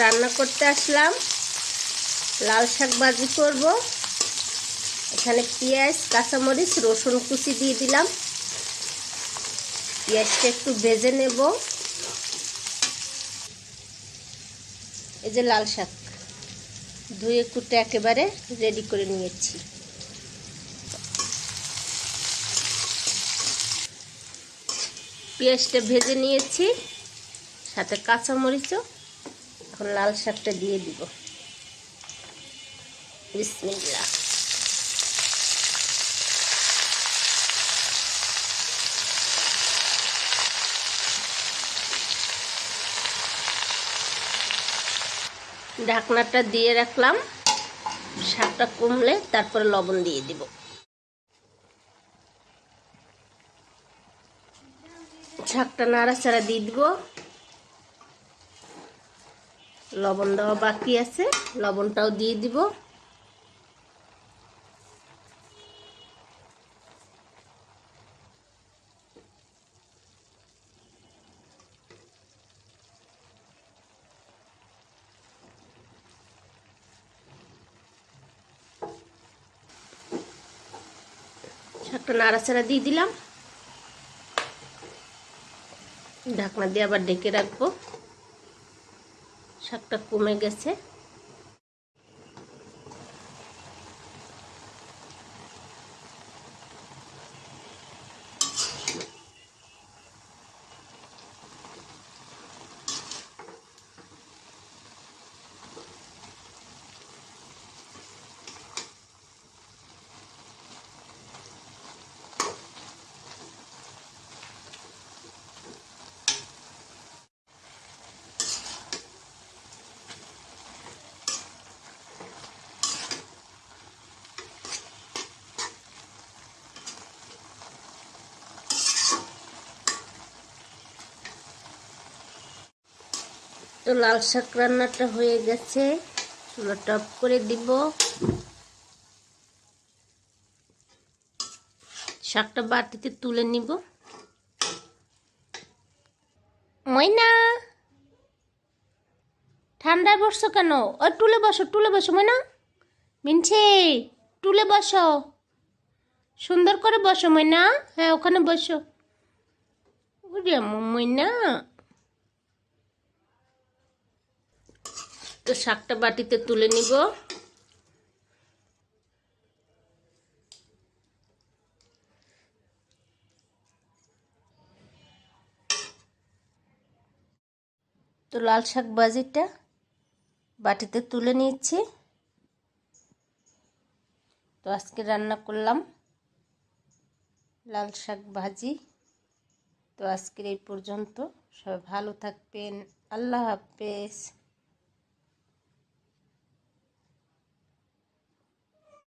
রান্না করতে আসলাম। লাল শাক ভাজি করব। এখানে পেঁয়াজ, কাঁচামরিচ, রসুন কুচি দিয়ে দিলাম। পেঁয়াজটা একটু ভেজে নেব। এই যে লাল শাক, ধুয়ে কুটে একেবারে রেডি করে নিয়েছি। পেঁয়াজটা ভেজে নিয়েছি, সাথে কাঁচামরিচও এখন লাল শাকটা দিয়ে দিব। বিসমিল্লা ঢাকনাটা দিয়ে রাখলাম। শাকটা কমলে তারপরে লবণ দিয়ে দিব। শাকটা নাড়াচাড়া দিয়ে দিব। লবণ দেওয়া বাকি আছে। লবণটাও দিয়ে দিব। একটা নাড়াচাড়া দিয়ে দিলাম। ঢাকনা দিয়ে আবার ডেকে রাখব। শাকটা কমে গেছে। তো লাল শাক রান্নাটা হয়ে গেছে। চুলো টপ করে দিব। শাকটা বাটিতে তুলে নিব। ময়না! ঠান্ডায় বসছো কেন? ও টুলে বসো টুলে বসো ময়না। মিনছে, টুলে বসো। সুন্দর করে বসো ময়না। হ্যাঁ ওখানে বসো। ময়না। তো শাকটা বাটিতে তুলে নিব। তো লাল শাক ভাজিটা বাটিতে তুলে নিচ্ছি তো আজকে রান্না করলাম লাল শাক ভাজি। তো আজকের এই পর্যন্ত সবাই ভালো থাকবেন, আল্লাহ হাফেজ।